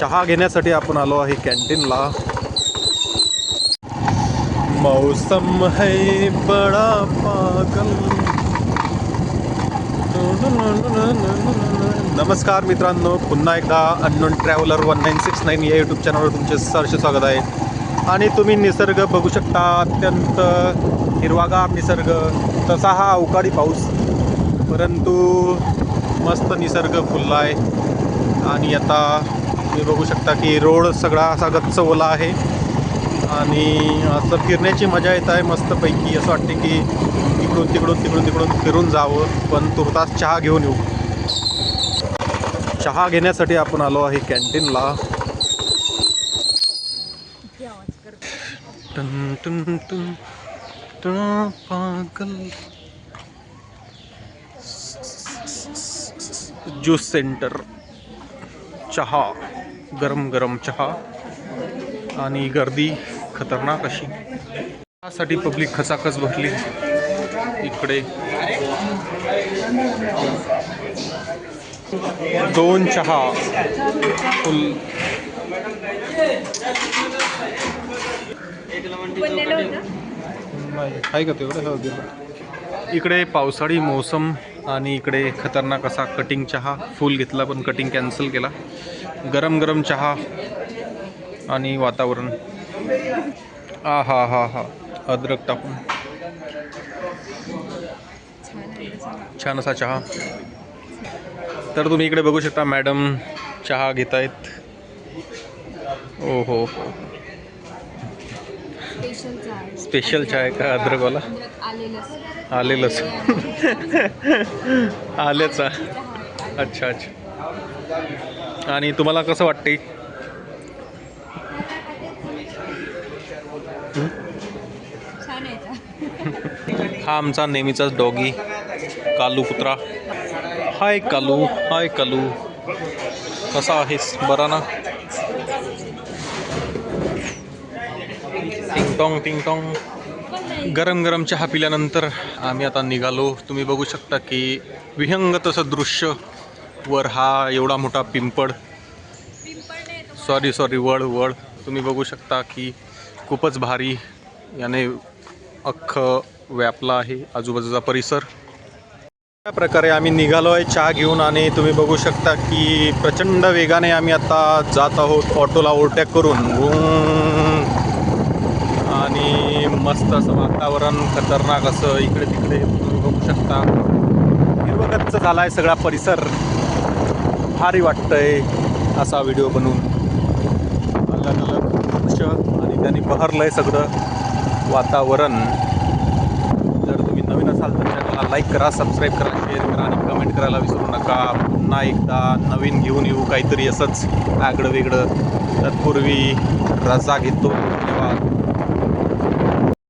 चहा घेण्यासाठी आपण आलो आहे कॅन्टीनला. मौसम है बडा पागल. नमस्कार मित्रांनो पुन्हा एकदा unknown traveller one nine six nine या यूट्यूब चॅनलवर तुमचे सहर्ष स्वागत आहे. आणि तुम्ही निसर्ग बघू शकता अत्यंत हिरवागार निसर्ग. तसा हा अवकाळी पाऊस. परंतु मस्त निसर्ग फुलला आहे आणि आता तुम्ही बघू शकता की रोड सगळा असा गच्च ओला आहे. आणि असं फिरण्याची मजा येत आहे मस्तपैकी. असं वाटते की इकडून तिकडून तिकडून तिकडून फिरून जावं पण तुर्तास चहा घेऊन येऊ. चहा घेण्यासाठी आपण आलो आहे कॅन्टीनला. टन टन टन टन पागल. Juice centre. चहा. गरम गरम चहा आणि गर्दी खतरनाक अशी. त्यासाठी पब्लिक खचाखच भरली. इकडे. दोन चहा फुल नाही आहे का तेवढं? हो, इकडे पावसाळी मोसम आणि इकडे खतरनाक असा कटिंग चहा. फुल घेतला पण कटिंग कॅन्सल केला. गरम गरम चहा आणि वातावरण. आ हा हा हा अद्रक टाकून. छान असा चहा. तर तुम्ही इकडे बघू शकता मॅडम चहा घेत आहेत ओ हो हो स्पेशल चाय का अद्रकवाला? आलेलंच. आलेच. अच्छा अच्छा. आणि तुम्हाला कसं वाटते. हा आमचा नेहमीचाच डॉगी कालू कुत्रा. हाय कालू हाय कालू. कसा आहेस? बरा ना? टिंग टॉंग टिंग टॉंग. गरम गरम चहा पिल्यानंतर आम्ही आता निघालो. तुम्ही बघू शकता की विहंगत असं दृश्य. वर हा एवढा मोठा पिंपळ. सॉरी सॉरी वड वड तुम्ही बघू शकता की खूपच भारी याने अख्खं व्यापला आहे आजूबाजूचा परिसर. अशा प्रकारे आम्ही निघालो आहे चहा घेऊन आणि तुम्ही बघू शकता की प्रचंड वेगाने आम्ही आता जात आहोत ऑटोला ओव्हरटॅक करून. आणि मस्त असं वातावरण खतरनाक असं इकडे तिकडे तुम्ही बघू शकता. हिरवगच्च झाला आहे सगळा परिसर. भारी वाटतंय असा व्हिडिओ बनवून. अलग अलग दृश्य आणि त्यांनी बहरलंय सगळं वातावरण. जर तुम्ही नवीन असाल तर चॅनलला लाईक करा सबस्क्राईब करा शेअर करा आणि कमेंट करायला विसरू नका. पुन्हा एकदा नवीन घेऊन येऊ काहीतरी असंच आगडं वेगळं तत्पूर्वी रजा घेतो. धन्यवाद.